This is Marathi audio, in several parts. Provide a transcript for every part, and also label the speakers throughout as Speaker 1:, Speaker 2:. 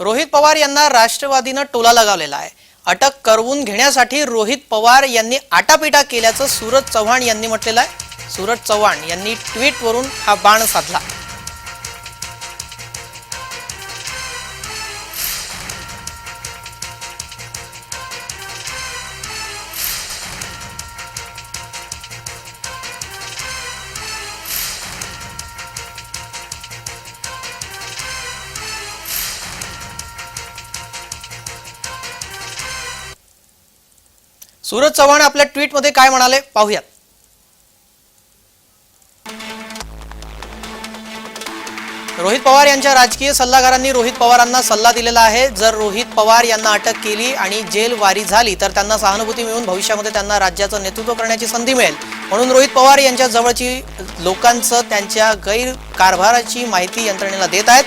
Speaker 1: रोहित पवार यांना राष्ट्रवादीनं टोला लगावलेला आहे. अटक करवून घेण्यासाठी रोहित पवार यांनी आटापिटा केल्याचं सूरज चव्हाण यांनी म्हटलेलं आहे. सूरज चव्हाण यांनी ट्विटवरून हा बाण साधला. सूरज चव्हाण आपल्या ट्विटमध्ये काय म्हणाले? पाहूयात. रोहित पवार यांच्या राजकीय सल्लागारांनी रोहित पवारांना सल्ला दिलेला आहे. जर रोहित पवार यांना अटक केली आणि जेल वारी झाली तर त्यांना सहानुभूती मिळून भविष्यामध्ये त्यांना राज्याचं नेतृत्व करण्याची संधी मिळेल. म्हणून रोहित पवार यांच्या जवळची लोकांचं त्यांच्या गैरकारभाराची माहिती यंत्रणेला देत आहेत.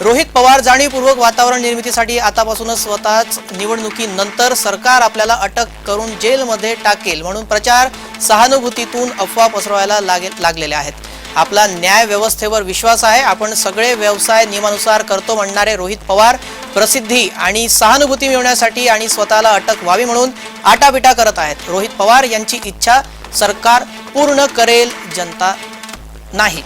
Speaker 1: रोहित पवार जाणीवपूर्वक वातावरण निर्मितीसाठी आतापासूनच स्वतःच निवडणुकीनंतर सरकार आपल्याला अटक करून जेलमध्ये टाकेल म्हणून प्रचार सहानुभूतीतून अफवा पसरवायला लागे लागलेले आहेत. आपला न्याय व्यवस्थेवर विश्वास आहे. आपण सगळे व्यवसाय नियमानुसार करतो म्हणणारे रोहित पवार प्रसिद्धी आणि सहानुभूती मिळवण्यासाठी आणि स्वतःला अटक व्हावी म्हणून आटापिटा करत आहेत. रोहित पवार यांची इच्छा सरकार पूर्ण करेल जनता नाही.